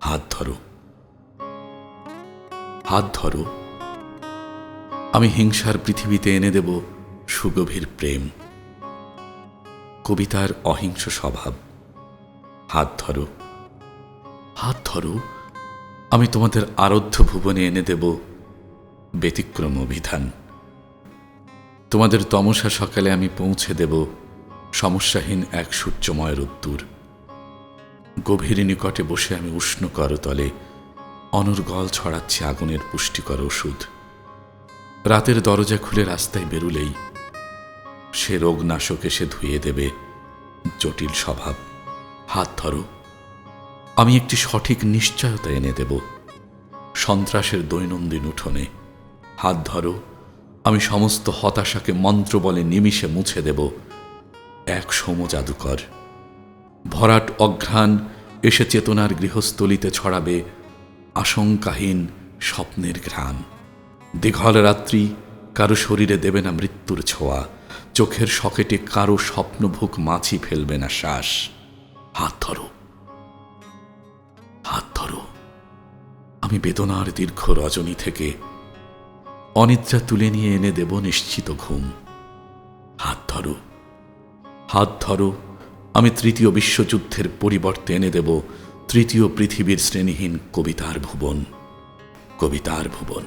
হাত ধরো। হাত ধরো। আমি হিংসার পৃথিবীতে এনে দেব সুগভীর প্রেম। কবিতার অহিংস স্বভাব। হাত ধরো। হাত ধরো। আমি তোমাদের আরাধ্য ভুবনে এনে দেব ব্যতিক্রম অভিধান। তোমাদের তমসা সকালে আমি পৌঁছে দেব সমস্যাহীন এক সূর্যময় রোদ্দুর। গভীর নিকটে বসে আমি উষ্ণ করতলে অনর্গল ছড়াচ্ছে আগুনের পুষ্টিকর ওষুধ। রাতের দরজা খুলে রাস্তায় বেরুলেই সে রোগনাশক এসে ধুয়ে দেবে জটিল স্বভাব। হাত ধরো। আমি একটি সঠিক নিশ্চয়তা এনে দেব। সন্ত্রাসের দৈনন্দিন উঠোনে হাত ধরো। আমি সমস্ত হতাশাকে মন্ত্র বলে নিমিষে মুছে দেব। এক সম জাদুকর। ভরাট অঘ্রাণ এসে চেতনার গৃহস্থলিতে ছড়াবে আশঙ্কাহীন স্বপ্নের ঘ্রাণ। দীঘল রাত্রি কারও শরীরে দেবে না মৃত্যুর ছোঁয়া। চোখের সকেটে কারও স্বপ্নভুক মাছি ফেলবে না শ্বাস। হাত ধরো। হাত ধরো। আমি বেদনার দীর্ঘ রজনী থেকে অনিদ্রা তুলে নিয়ে এনে দেব নিশ্চিত ঘুম। হাত ধরো। হাত ধরো। আমি তৃতীয় বিশ্বযুদ্ধের পরিবর্তে এনে দেব তৃতীয় পৃথিবীর শ্রেণীহীন কবিতার ভুবন কবিতার ভুবন।